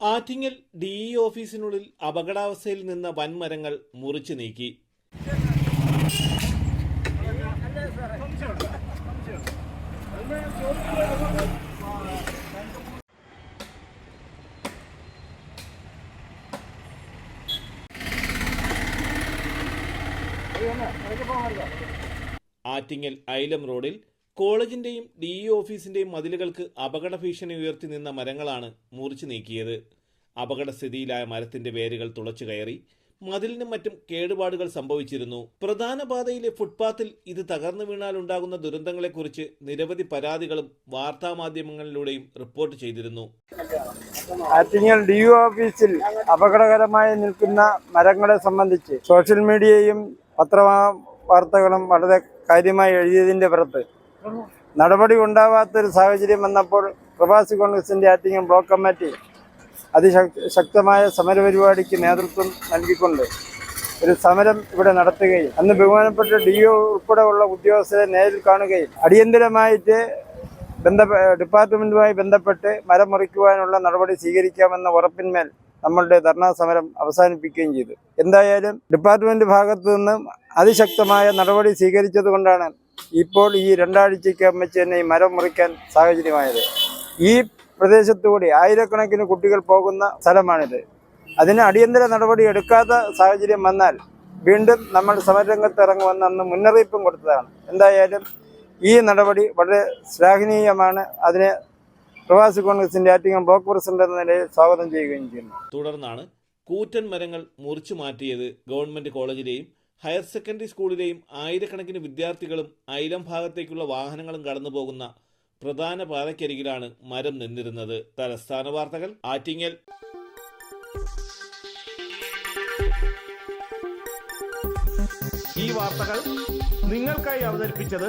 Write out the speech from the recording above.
Attingal D E ഓഫീസിനുള്ളിൽ അപകടാവസ്ഥയിൽ നിന്ന വൻമരങ്ങൾ മുറിച്ചു നീക്കി. ആറ്റിങ്ങൽ ഐലം റോഡിൽ കോളേജിന്റെയും ഡി ഇ ഓഫീസിന്റെയും മതിലുകൾക്ക് അപകട ഭീഷണി ഉയർത്തി നിന്ന മരങ്ങളാണ് മുറിച്ചു നീക്കിയത്. അപകടസ്ഥിതിയിലായ മരത്തിന്റെ വേരുകൾ തുളച്ചു കയറി മതിലിനും മറ്റും കേടുപാടുകൾ സംഭവിച്ചിരുന്നു. പ്രധാന പാതയിലെ ഫുട്പാത്തിൽ ഇത് തകർന്നു വീണാൽ ഉണ്ടാകുന്ന ദുരന്തങ്ങളെക്കുറിച്ച് നിരവധി പരാതികളും വാർത്താമാധ്യമങ്ങളിലൂടെയും റിപ്പോർട്ട് ചെയ്തിരുന്നു. ആറ്റിങ്ങൽ ഡി ഓഫീസിൽ അപകടകരമായി നിൽക്കുന്ന മരങ്ങളെ സംബന്ധിച്ച് സോഷ്യൽ മീഡിയയും പത്ര വാർത്തകളും വളരെ കാര്യമായി എഴുതിയതിന്റെ പുറത്ത് നടപടി ഉണ്ടാവാത്തൊരു സാഹചര്യം വന്നപ്പോൾ പ്രവാസി കോൺഗ്രസിന്റെ ആറ്റിങ്ങം ബ്ലോക്ക് കമ്മിറ്റി അതിശക്തമായ സമരപരിപാടിക്ക് നേതൃത്വം നൽകിക്കൊണ്ട് ഒരു സമരം ഇവിടെ നടത്തുകയും അന്ന് ബഹുമാനപ്പെട്ട ഡി ഒ ഉൾപ്പെടെയുള്ള ഉദ്യോഗസ്ഥരെ നേരിൽ കാണുകയും അടിയന്തരമായിട്ട് ബന്ധ ഡിപ്പാർട്ട്മെന്റുമായി ബന്ധപ്പെട്ട് മരം മുറിക്കുവാനുള്ള നടപടി സ്വീകരിക്കാമെന്ന ഉറപ്പിന്മേൽ നമ്മളുടെ ധർണാ സമരം അവസാനിപ്പിക്കുകയും ചെയ്തു. എന്തായാലും ഡിപ്പാർട്ട്മെന്റ് ഭാഗത്തു നിന്നും അതിശക്തമായ നടപടി സ്വീകരിച്ചത് കൊണ്ടാണ് ഇപ്പോൾ ഈ രണ്ടാഴ്ചയ്ക്ക് അമ്മച്ച് തന്നെ ഈ മരം മുറിക്കാൻ സാഹചര്യമായത്. ഈ പ്രദേശത്തുകൂടി ആയിരക്കണക്കിന് കുട്ടികൾ പോകുന്ന സ്ഥലമാണിത്. അതിന് അടിയന്തര നടപടി എടുക്കാത്ത സാഹചര്യം വന്നാൽ വീണ്ടും നമ്മൾ സമരരംഗത്ത് ഇറങ്ങുമെന്ന് അന്ന് മുന്നറിയിപ്പും കൊടുത്തതാണ്. എന്തായാലും ഈ നടപടി വളരെ ശ്ലാഘനീയമാണ്. അതിനെ പ്രവാസി കോൺഗ്രസിന്റെ ആറ്റിങ്ങം ബ്ലോക്ക് പ്രസിഡന്റ് എന്ന നിലയിൽ സ്വാഗതം ചെയ്യുകയും ചെയ്യുന്നു. തുടർന്നാണ് കൂറ്റൻ മരങ്ങൾ മുറിച്ചു മാറ്റിയത് ഗവൺമെന്റ് കോളേജിലെയും ഹയർ സെക്കൻഡറി സ്കൂളിലെയും ആയിരക്കണക്കിന് വിദ്യാർത്ഥികളും ഐലം ഭാഗത്തേക്കുള്ള വാഹനങ്ങളും കടന്നുപോകുന്ന പ്രധാന പാതയ്ക്കരികിലാണ് മരം നിന്നിരുന്നത്. തലസ്ഥാന വാർത്തകൾ ആറ്റിങ്ങൽ. ഈ വാർത്തകൾ നിങ്ങൾക്കായി അവതരിപ്പിച്ചത്